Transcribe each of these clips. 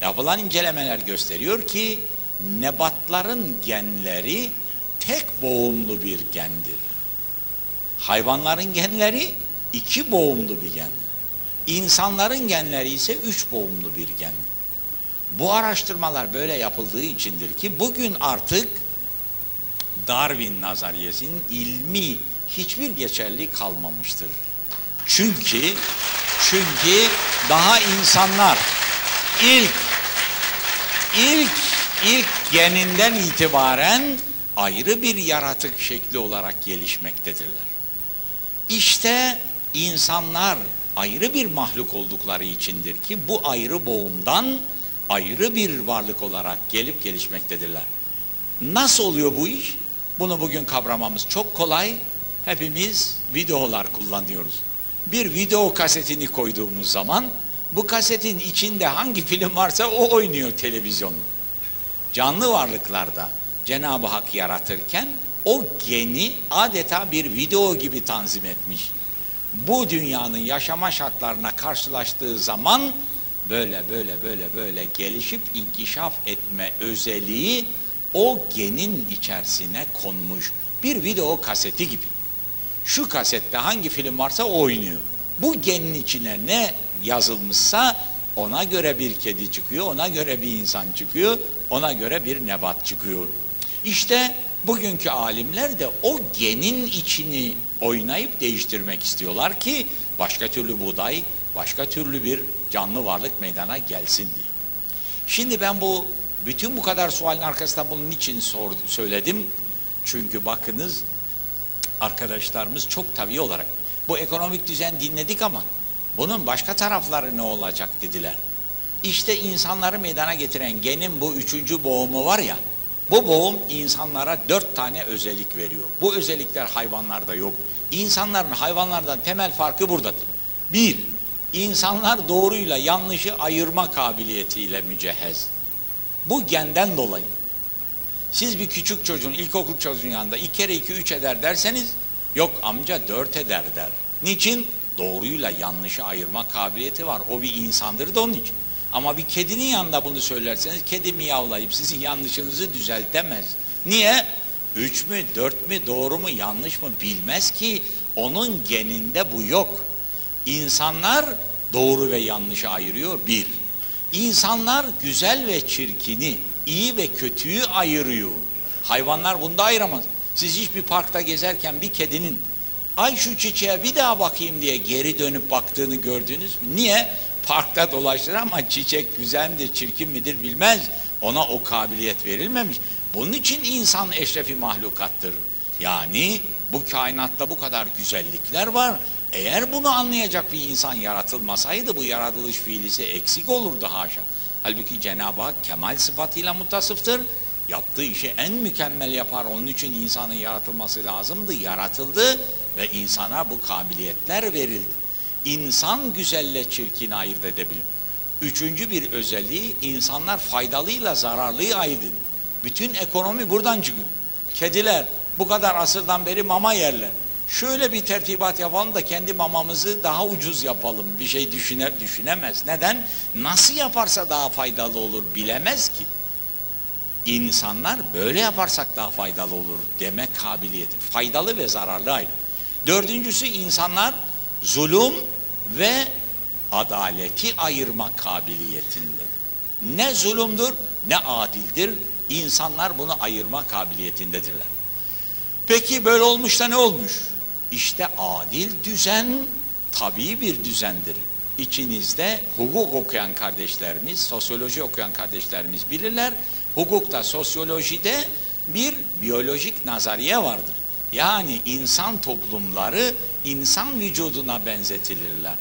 Yapılan incelemeler gösteriyor ki nebatların genleri tek boğumlu bir gendir. Hayvanların genleri iki boğumlu bir gen. İnsanların genleri ise üç boğumlu bir gen. Bu araştırmalar böyle yapıldığı içindir ki bugün artık Darwin nazariyesinin ilmi hiçbir geçerli kalmamıştır. Çünkü çünkü daha insanlar ilk ilk ilk geninden itibaren ayrı bir yaratık şekli olarak gelişmektedirler. İşte insanlar ayrı bir mahluk oldukları içindir ki bu ayrı boğumdan ayrı bir varlık olarak gelip gelişmektedirler. Nasıl oluyor bu iş? Bunu bugün kavramamız çok kolay. Hepimiz videolar kullanıyoruz. Bir video kasetini koyduğumuz zaman bu kasetin içinde hangi film varsa o oynuyor televizyon. Canlı varlıklarda Cenab-ı Hak yaratırken o geni adeta bir video gibi tanzim etmiş. Bu dünyanın yaşama şartlarına karşılaştığı zaman böyle böyle böyle böyle gelişip inkişaf etme özelliği o genin içerisine konmuş bir video kaseti gibi. Şu kasette hangi film varsa o oynuyor. Bu genin içine ne yazılmışsa ona göre bir kedi çıkıyor, ona göre bir insan çıkıyor, ona göre bir nebat çıkıyor. İşte bugünkü alimler de o genin içini oynayıp değiştirmek istiyorlar ki başka türlü buğday, başka türlü bir canlı varlık meydana gelsin diye. Şimdi ben bu bütün bu kadar sualin arkasında bunun için sor, söyledim. Çünkü bakınız arkadaşlarımız çok tabii olarak bu ekonomik düzen dinledik ama bunun başka tarafları ne olacak dediler. İşte insanları meydana getiren genin bu üçüncü boğumu var ya, bu boğum insanlara dört tane özellik veriyor. Bu özellikler hayvanlarda yok. İnsanların hayvanlardan temel farkı buradadır. Bir, insanlar doğruyla yanlışı ayırma kabiliyetiyle mücehhez. Bu genden dolayı. Siz bir küçük çocuğun, ilkokul çocuğun yanında iki kere iki üç eder derseniz, yok amca dört eder der. Niçin? Doğruyla yanlışı ayırma kabiliyeti var. O bir insandır da onun için. Ama bir kedinin yanında bunu söylerseniz, kedi miyavlayıp sizin yanlışınızı düzeltemez. Niye? Üç mü, dört mü, doğru mu, yanlış mı bilmez ki onun geninde bu yok. İnsanlar doğru ve yanlışı ayırıyor bir. İnsanlar güzel ve çirkini, iyi ve kötüyü ayırıyor. Hayvanlar bunda ayıramaz. Siz hiçbir parkta gezerken bir kedinin ay şu çiçeğe bir daha bakayım diye geri dönüp baktığını gördünüz mü? Niye? Parkta dolaşır ama çiçek güzel midir, çirkin midir bilmez. Ona o kabiliyet verilmemiş. Bunun için insan eşrefi mahlukattır. Yani bu kainatta bu kadar güzellikler var. Eğer bunu anlayacak bir insan yaratılmasaydı bu yaratılış fiilisi eksik olurdu haşa. Halbuki Cenab-ı Hak kemal sıfatıyla mutasıftır. Yaptığı işi en mükemmel yapar. Onun için insanın yaratılması lazımdı. Yaratıldı ve insana bu kabiliyetler verildi. İnsan güzelle çirkini ayırt edebilir. Üçüncü bir özelliği insanlar faydalıyla zararlıyı ayırt edin. Bütün ekonomi buradan çıkıyor. Kediler bu kadar asırdan beri mama yerler. Şöyle bir tertibat yapalım da kendi mamamızı daha ucuz yapalım. Bir şey düşüne, düşünemez. Neden? Nasıl yaparsa daha faydalı olur bilemez ki. İnsanlar böyle yaparsak daha faydalı olur deme kabiliyeti. Faydalı ve zararlı ayrı. Dördüncüsü insanlar zulüm ve adaleti ayırma kabiliyetinde. Ne zulümdür ne adildir. İnsanlar bunu ayırma kabiliyetindedirler. Peki böyle olmuş da ne olmuş? İşte adil düzen tabii bir düzendir. İçinizde hukuk okuyan kardeşlerimiz, sosyoloji okuyan kardeşlerimiz bilirler. Hukukta, sosyolojide bir biyolojik nazariye vardır. Yani insan toplumları insan vücuduna benzetilirler.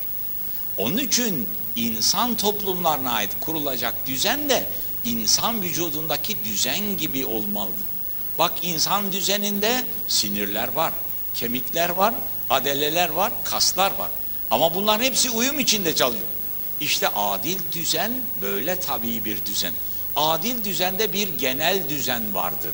Onun için insan toplumlarına ait kurulacak düzen de insan vücudundaki düzen gibi olmalıdır. Bak insan düzeninde sinirler var, kemikler var, adeleler var, kaslar var. Ama bunların hepsi uyum içinde çalışıyor. İşte adil düzen böyle tabii bir düzen. Adil düzende bir genel düzen vardır.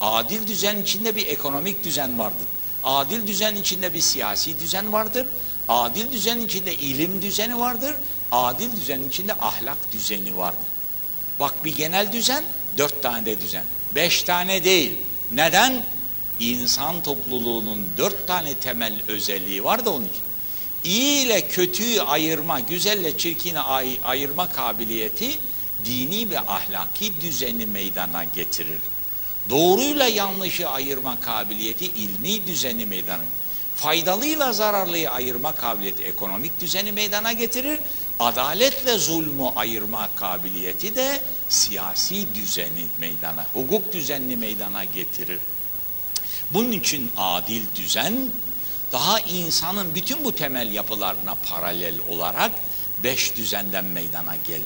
Adil düzen içinde bir ekonomik düzen vardır. Adil düzen içinde bir siyasi düzen vardır. Adil düzen içinde ilim düzeni vardır. Adil düzen içinde ahlak düzeni vardır. Bak bir genel düzen, dört tane de düzen. Beş tane değil. Neden? İnsan topluluğunun dört tane temel özelliği var da onun için. İyi ile kötüyü ayırma, güzelle çirkini ay ayırma kabiliyeti dini ve ahlaki düzeni meydana getirir. Doğruyla yanlışı ayırma kabiliyeti ilmi düzeni meydana Faydalıyla zararlıyı ayırma kabiliyeti ekonomik düzeni meydana getirir. Adaletle zulmü ayırma kabiliyeti de siyasi düzeni meydana, hukuk düzenini meydana getirir. Bunun için adil düzen daha insanın bütün bu temel yapılarına paralel olarak beş düzenden meydana gelir.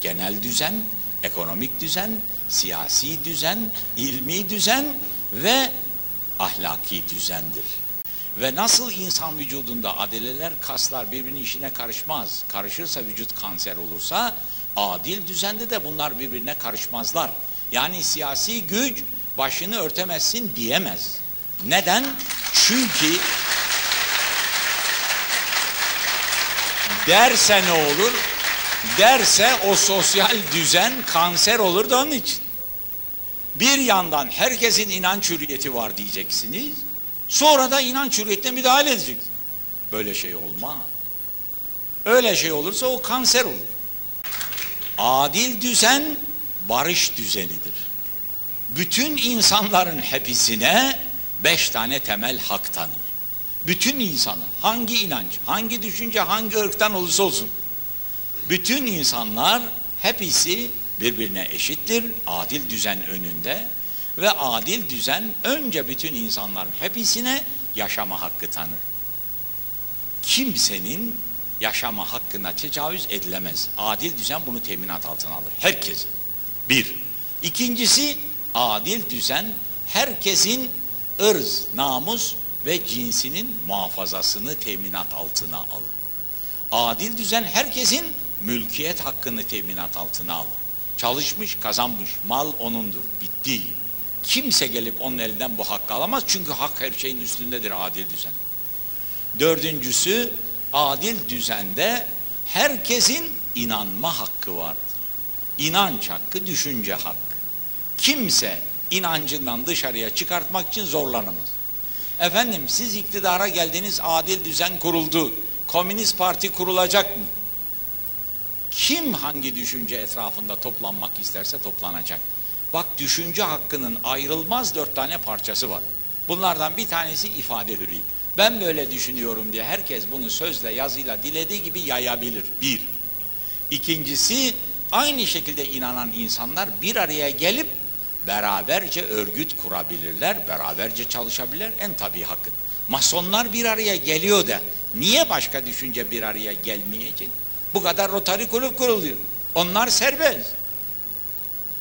Genel düzen, ekonomik düzen, siyasi düzen, ilmi düzen ve ahlaki düzendir. Ve nasıl insan vücudunda adeleler, kaslar birbirinin işine karışmaz. Karışırsa vücut kanser olursa adil düzende de bunlar birbirine karışmazlar. Yani siyasi güç başını örtemezsin diyemez. Neden? Çünkü derse ne olur? Derse o sosyal düzen kanser olur da onun için. Bir yandan herkesin inanç hürriyeti var diyeceksiniz. Sonra da inanç hürriyetine müdahale edecek. Böyle şey olmaz. Öyle şey olursa o kanser olur. Adil düzen barış düzenidir. Bütün insanların hepsine beş tane temel hak tanır. Bütün insanı hangi inanç, hangi düşünce, hangi ırktan olursa olsun. Bütün insanlar hepsi birbirine eşittir. Adil düzen önünde ve adil düzen önce bütün insanların hepsine yaşama hakkı tanır. Kimsenin yaşama hakkına tecavüz edilemez. Adil düzen bunu teminat altına alır. Herkes. Bir. İkincisi adil düzen herkesin ırz, namus ve cinsinin muhafazasını teminat altına alır. Adil düzen herkesin mülkiyet hakkını teminat altına alır. Çalışmış, kazanmış, mal onundur. Bitti. Kimse gelip onun elinden bu hakkı alamaz. Çünkü hak her şeyin üstündedir adil düzen. Dördüncüsü adil düzende herkesin inanma hakkı vardır. İnanç hakkı, düşünce hakkı. Kimse inancından dışarıya çıkartmak için zorlanamaz. Efendim siz iktidara geldiniz adil düzen kuruldu. Komünist parti kurulacak mı? Kim hangi düşünce etrafında toplanmak isterse toplanacak. Bak düşünce hakkının ayrılmaz dört tane parçası var. Bunlardan bir tanesi ifade hürriyeti. Ben böyle düşünüyorum diye herkes bunu sözle, yazıyla, dilediği gibi yayabilir. Bir. İkincisi aynı şekilde inanan insanlar bir araya gelip beraberce örgüt kurabilirler, beraberce çalışabilirler. En tabii hakkın. Masonlar bir araya geliyor da niye başka düşünce bir araya gelmeyecek? Bu kadar rotari kulüp kuruluyor. Onlar serbest.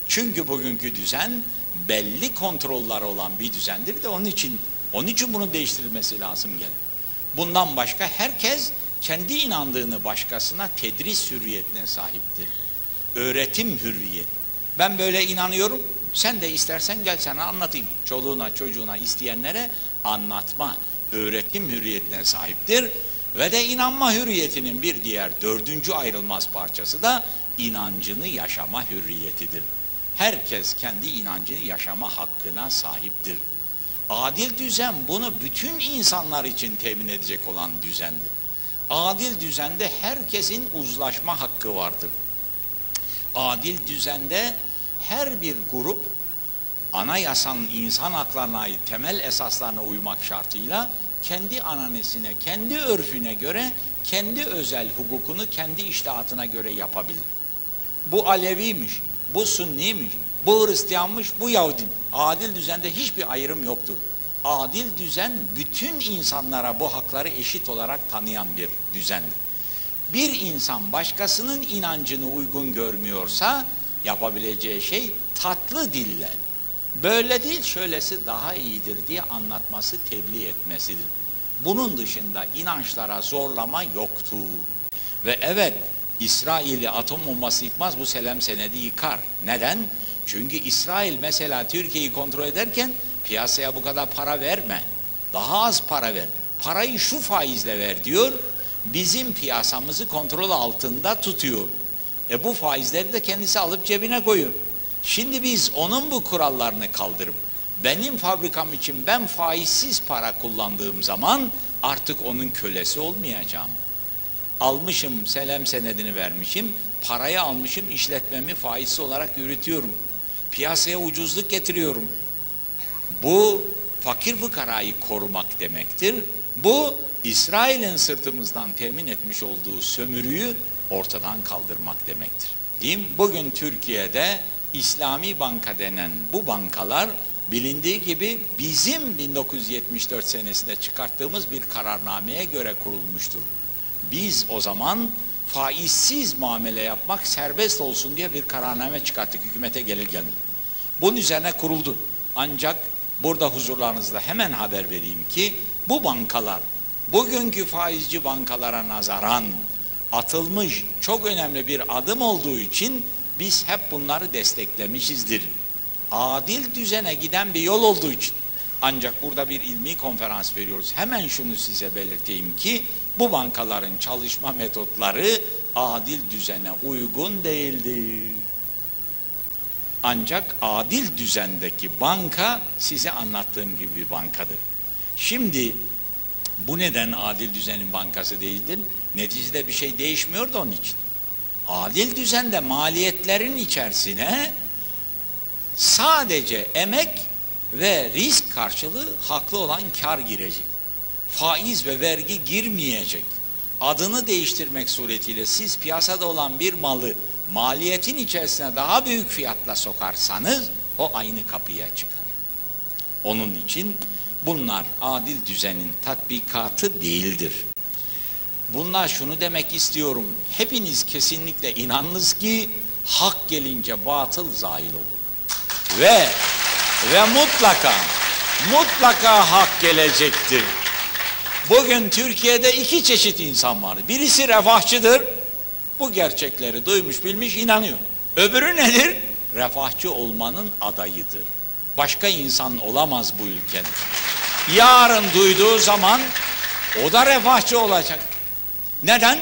Çünkü bugünkü düzen belli kontrollar olan bir düzendir de onun için onun için bunun değiştirilmesi lazım gelir. Bundan başka herkes kendi inandığını başkasına tedris hürriyetine sahiptir. Öğretim hürriyet. Ben böyle inanıyorum. Sen de istersen gel sana anlatayım. Çoluğuna, çocuğuna, isteyenlere anlatma, öğretim hürriyetine sahiptir. Ve de inanma hürriyetinin bir diğer dördüncü ayrılmaz parçası da inancını yaşama hürriyetidir. Herkes kendi inancını yaşama hakkına sahiptir. Adil düzen bunu bütün insanlar için temin edecek olan düzendir. Adil düzende herkesin uzlaşma hakkı vardır. Adil düzende her bir grup anayasanın insan haklarına ait temel esaslarına uymak şartıyla kendi ananesine, kendi örfüne göre kendi özel hukukunu kendi iştahatına göre yapabilir. Bu Aleviymiş, bu Sünniymiş, bu Hristiyanmış, bu Yahudi. Adil düzende hiçbir ayrım yoktur. Adil düzen bütün insanlara bu hakları eşit olarak tanıyan bir düzendir. Bir insan başkasının inancını uygun görmüyorsa yapabileceği şey tatlı dille böyle değil şöylesi daha iyidir diye anlatması tebliğ etmesidir. Bunun dışında inançlara zorlama yoktu. Ve evet İsrail'i atom bombası yıkmaz bu selam senedi yıkar. Neden? Çünkü İsrail mesela Türkiye'yi kontrol ederken piyasaya bu kadar para verme. Daha az para ver. Parayı şu faizle ver diyor. Bizim piyasamızı kontrol altında tutuyor. E bu faizleri de kendisi alıp cebine koyuyor. Şimdi biz onun bu kurallarını kaldırıp benim fabrikam için ben faizsiz para kullandığım zaman artık onun kölesi olmayacağım. Almışım, selam senedini vermişim, parayı almışım, işletmemi faizsiz olarak yürütüyorum. Piyasaya ucuzluk getiriyorum. Bu fakir fıkarayı korumak demektir. Bu İsrail'in sırtımızdan temin etmiş olduğu sömürüyü ortadan kaldırmak demektir. Değil mi? Bugün Türkiye'de İslami banka denen bu bankalar bilindiği gibi bizim 1974 senesinde çıkarttığımız bir kararnameye göre kurulmuştur. Biz o zaman faizsiz muamele yapmak serbest olsun diye bir kararname çıkarttık hükümete gelir gelmez. Bunun üzerine kuruldu. Ancak burada huzurlarınızda hemen haber vereyim ki bu bankalar bugünkü faizci bankalara nazaran atılmış çok önemli bir adım olduğu için biz hep bunları desteklemişizdir. Adil düzene giden bir yol olduğu için. Ancak burada bir ilmi konferans veriyoruz. Hemen şunu size belirteyim ki bu bankaların çalışma metotları adil düzene uygun değildir. Ancak adil düzendeki banka size anlattığım gibi bir bankadır. Şimdi bu neden adil düzenin bankası değildir? Neticede bir şey değişmiyor da onun için. Adil düzende maliyetlerin içerisine sadece emek ve risk karşılığı haklı olan kar girecek. Faiz ve vergi girmeyecek. Adını değiştirmek suretiyle siz piyasada olan bir malı maliyetin içerisine daha büyük fiyatla sokarsanız o aynı kapıya çıkar. Onun için bunlar adil düzenin tatbikatı değildir. Bunlar şunu demek istiyorum. Hepiniz kesinlikle inanınız ki hak gelince batıl zahil olur. Ve ve mutlaka mutlaka hak gelecektir. Bugün Türkiye'de iki çeşit insan var. Birisi refahçıdır. Bu gerçekleri duymuş, bilmiş, inanıyor. Öbürü nedir? Refahçı olmanın adayıdır. Başka insan olamaz bu ülkenin. Yarın duyduğu zaman o da refahçı olacak. Neden?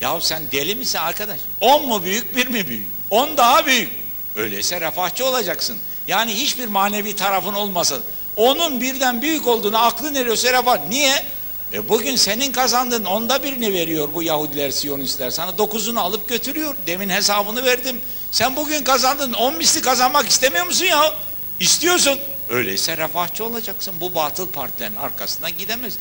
Ya sen deli misin arkadaş? On mu büyük, bir mi büyük? On daha büyük. Öyleyse refahçı olacaksın. Yani hiçbir manevi tarafın olmasa, onun birden büyük olduğunu aklın eriyorsa refah. Niye? E bugün senin kazandığın onda birini veriyor bu Yahudiler, Siyonistler. Sana dokuzunu alıp götürüyor. Demin hesabını verdim. Sen bugün kazandın, on misli kazanmak istemiyor musun ya? İstiyorsun. Öyleyse refahçı olacaksın. Bu batıl partilerin arkasına gidemez.